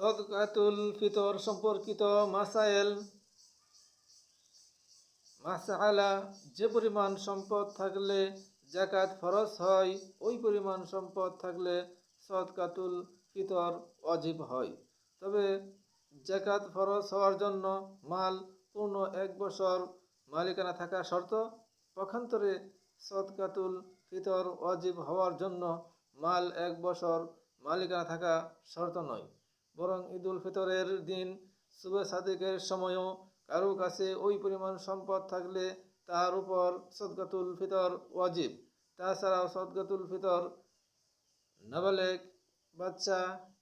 সদকাতুল ফিতর সম্পর্কিত মাসাইল মাসালা যে পরিমাণ সম্পদ থাকলে জাকাত ফরজ হয়, ওই পরিমাণ সম্পদ থাকলে সদকাতুল ফিতর অজীব হয়। তবে জাকাত ফরজ হওয়ার জন্য মাল পূর্ণ এক বছর মালিকানা থাকা শর্ত, পক্ষান্তরে সদকাতুল ফিতর অজীব হওয়ার জন্য মাল এক বছর মালিকানা থাকা শর্ত নয়। বরং ঈদুল ফিতরের দিন শুভে সাদিকের সময়ও কারও কাছে ওই পরিমাণ সম্পদ থাকলে তার উপর সদকাতুল ফিতর ওয়াজিব। তাছাড়াও সদকাতুল ফিতর নাবালেক, বাচ্চা,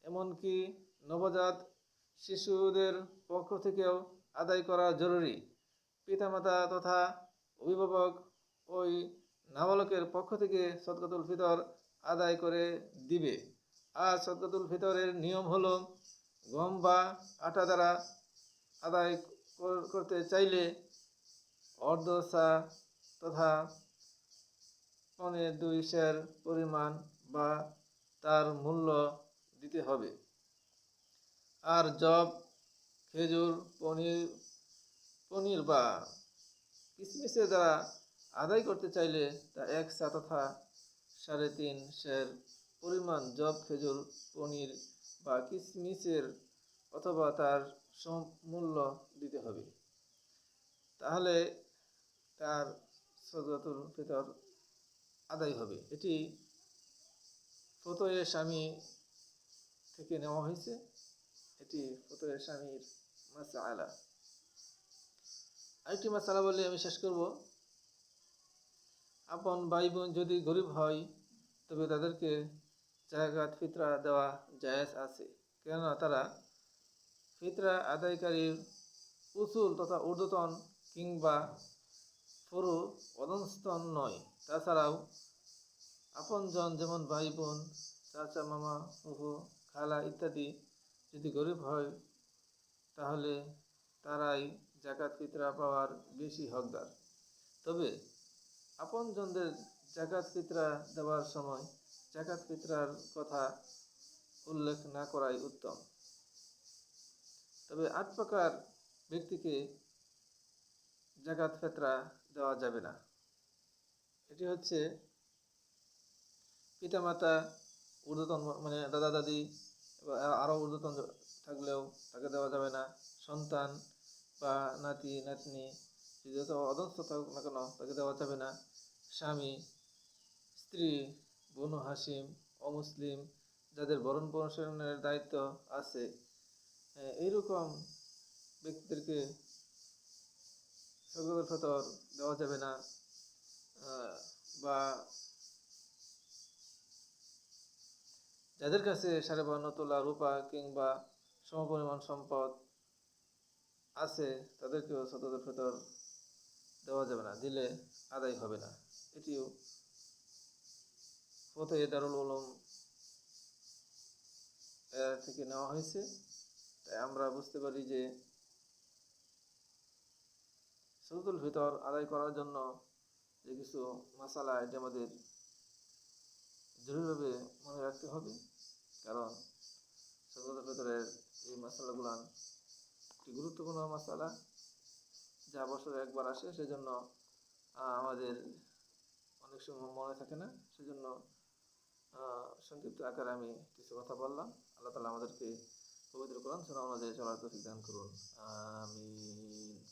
এমনকি নবজাত শিশুদের পক্ষ থেকেও আদায় করা জরুরি। পিতামাতা তথা অভিভাবক ওই নাবালকের পক্ষ থেকে সদকাতুল ফিতর আদায় করে দিবে। আর সদকাতুল ফিতরের নিয়ম হলো গম বা আটা দ্বারা আদায় করতে চাইলে অর্ধসা তথা পনে দুই সের পরিমাণ বা তার মূল্য দিতে হবে। আর জব খেজুর, পনির পনির বা কিসমিসের দ্বারা আদায় করতে চাইলে তা এক সা তথা সাড়ে তিন সের পরিমাণ জব খেজুর, পনির বা কিসমিসের অথবা তার মূল্য দিতে হবে। তাহলে তার সদকাতুল ফিতর আদায় হবে। এটি ফতোয়ে স্বামী থেকে নেওয়া হয়েছে। এটি ফতোয়ে স্বামীর মাসালা আরেকটি মাসালা বলে আমি শেষ করব। আপন ভাই বোন যদি গরিব হয়, তবে তাদেরকে জায়গাত ফিতরা দেওয়া জায়েজ আছে। কেননা তারা ফিতরা আদায়কারীর উসুল তথা ঊর্ধ্বতন কিংবা পুরো অধস্তন নয়। তাছাড়াও আপনজন যেমন ভাই বোন চাচা, মামা, ফুফু, খালা ইত্যাদি যদি গরিব হয়, তাহলে তারাই জাকাত ফিতরা পাওয়ার বেশি হকদার। তবে আপনজনদের জাকাত ফিতরা দেওয়ার সময় জাকাত ফিতরার কথা উল্লেখ না করাই উত্তম। তবে আট প্রকার ব্যক্তিকে জাকাত ফেতরা দেওয়া যাবে না। এটি হচ্ছে পিতামাতা, ঊর্ধ্বতন মানে দাদা দাদি আরও ঊর্ধ্বতন থাকলেও তাকে দেওয়া যাবে না। সন্তান বা নাতি, নাতনি যত অদস্ত থাকুক না কেন তাকে দেওয়া যাবে না। স্বামী, স্ত্রী, বনু হাসিম, অমুসলিম, যাদের বরণ পোষণের দায়িত্ব আছে এইরকম ব্যক্তিদেরকে সদর ফতর দেওয়া যাবে না বা যাদের কাছে সাড়ে বান্ন তোলা রূপা কিংবা সমপরিমাণ সম্পদ আছে, তাদেরকেও সদর ফতর দেওয়া যাবে না, দিলে আদায় হবে না। এটিও ফতে দারুল এর থেকে নেওয়া হয়েছে। তাই আমরা বুঝতে পারি যে সদুল ভিতর আদায় করার জন্য যে কিছু মশালা এটি আমাদের জরুরিভাবে মনে রাখতে হবে। কারণ সদুল ভিতরের এই মশালাগুলো একটি গুরুত্বপূর্ণ মশালা যা বছরে একবার আসে, সেজন্য আমাদের অনেক সময় মনে থাকে না। সেজন্য সংক্ষিপ্ত আকারে আমি কিছু কথা বললাম। আল্লাহ তালা আমাদেরকে পবিত্র কোরআন শোনা অনুযায়ী চলার তৌফিক দান করুন। আমিন।